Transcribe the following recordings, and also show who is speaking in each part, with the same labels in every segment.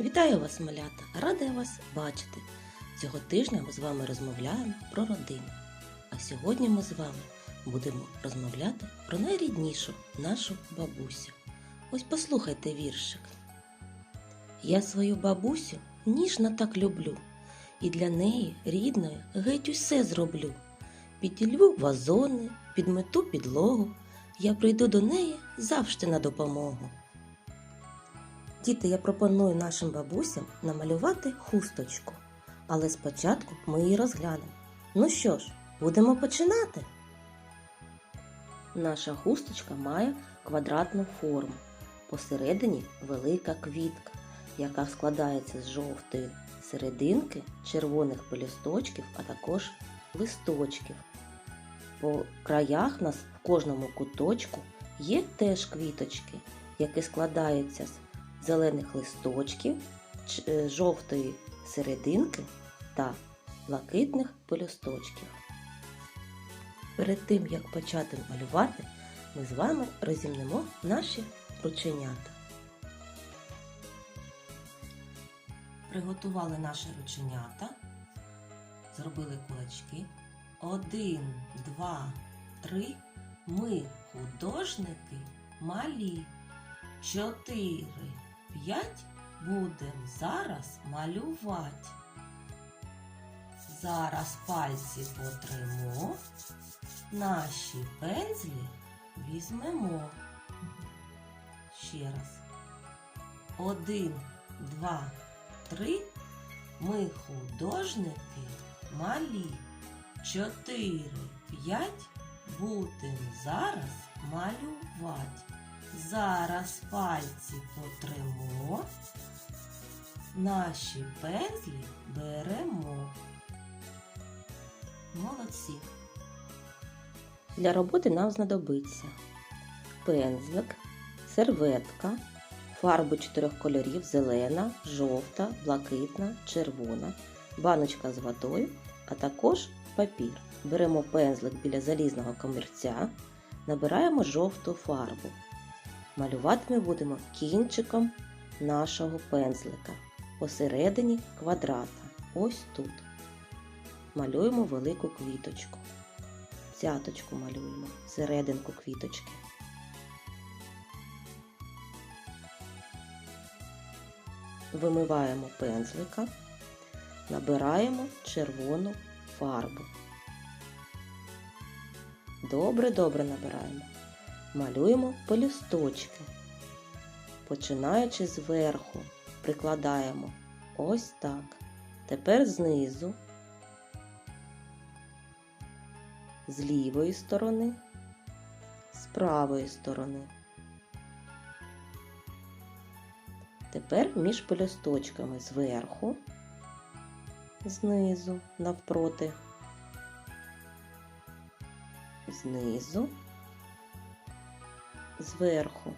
Speaker 1: Вітаю вас, малята! Рада вас бачити. Цього тижня ми з вами розмовляємо про родину. А сьогодні ми з вами будемо розмовляти про найріднішу нашу бабусю. Ось послухайте віршик. Я свою бабусю ніжно так люблю, і для неї рідною геть усе зроблю. Піділью вазони, підмету підлогу. Я прийду до неї завжди на допомогу. Діти, я пропоную нашим бабусям намалювати хусточку. Але спочатку ми її розглянемо. Ну що ж, будемо починати. Наша хусточка має квадратну форму. Посередині велика квітка, яка складається з жовтої серединки, червоних пелюсточків, а також листочків. По краях нас в кожному куточку є теж квіточки, які складаються з зелених листочків, е, жовтої серединки та блакитних пелюсточків. Перед тим як почати малювати, ми з вами розімнемо наші рученята. Приготували наші рученята, зробили кулачки. Один, два, три. Ми художники малі. Чотири, п'ять будем зараз малювати. Зараз пальці потримо, наші пензлі візьмемо. Ще раз. Один, два, три. Ми художники малі. Чотири, п'ять будем зараз малювати. Зараз пальці потримо, наші пензлі беремо. Молодці. Для роботи нам знадобиться пензлик, серветка, фарби чотирьох кольорів зелена, жовта, блакитна, червона, баночка з водою, а також папір. Беремо пензлик біля залізного комірця, набираємо жовту фарбу. Малювати ми будемо кінчиком нашого пензлика посередині квадрата. Ось тут. Малюємо велику квіточку. Цяточку малюємо, серединку квіточки. Вимиваємо пензлика, набираємо червону фарбу. Добре-добре набираємо малюємо пелюсточки. Починаючи зверху, прикладаємо ось так. Тепер знизу, з лівої сторони, з правої сторони. Тепер між пелюсточками зверху, знизу, навпроти, знизу зверху.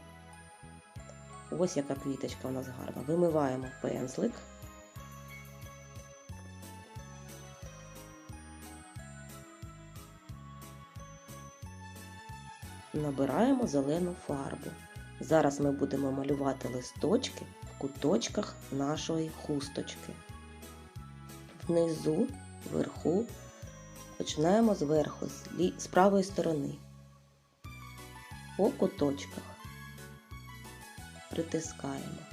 Speaker 1: Ось яка квіточка у нас гарна. Вимиваємо пензлик. Набираємо зелену фарбу. Зараз ми будемо малювати листочки в куточках нашої хусточки. Внизу, вверху, починаємо зверху, з правої сторони по куточках. Притискаємо.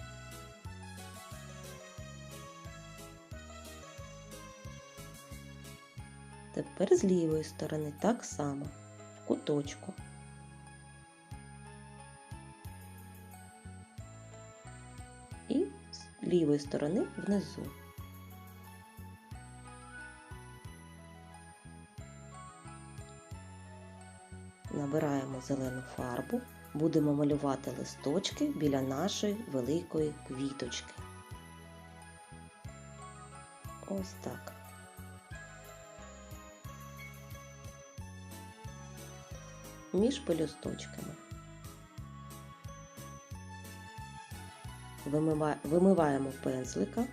Speaker 1: Тепер з лівої сторони так само в куточку. І з лівої сторони внизу. Набираємо зелену фарбу, будемо малювати листочки біля нашої великої квіточки. Ось так. Між пелюсточками. Вимиваємо пензлика.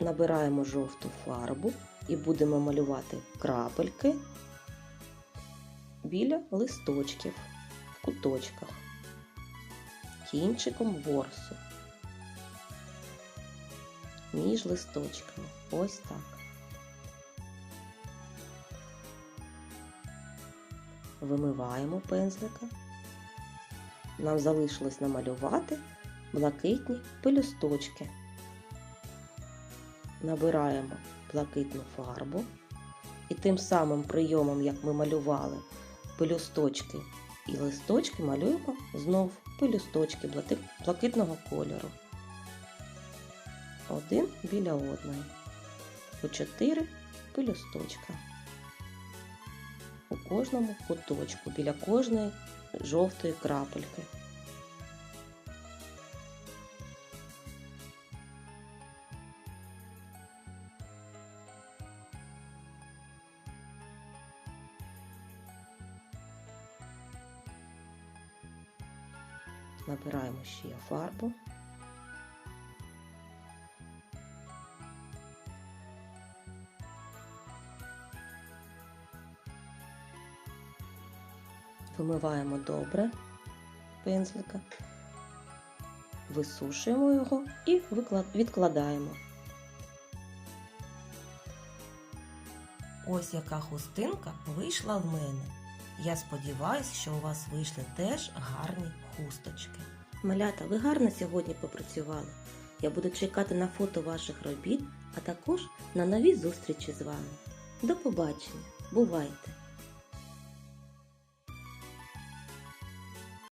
Speaker 1: Набираємо жовту фарбу і будемо малювати крапельки біля листочків в куточках. кінчиком ворсу. Між листочками. Ось так. Вимиваємо пензлика. Нам залишилось намалювати блакитні пелюсточки. Набираємо блакитну фарбу і тим самим прийомом, як ми малювали пелюсточки і листочки, малюємо знов пелюсточки блакитного кольору. Один біля одної. По чотири пелюсточка. У кожному куточку, біля кожної жовтої крапельки. Набираємо ще фарбу. Вимиваємо добре пензлика, висушуємо його і відкладаємо. Ось яка хустинка вийшла в мене. Я сподіваюся, що у вас вийшли теж гарні хусточки. Малята, ви гарно сьогодні попрацювали. Я буду чекати на фото ваших робіт, а також на нові зустрічі з вами. До побачення! Бувайте!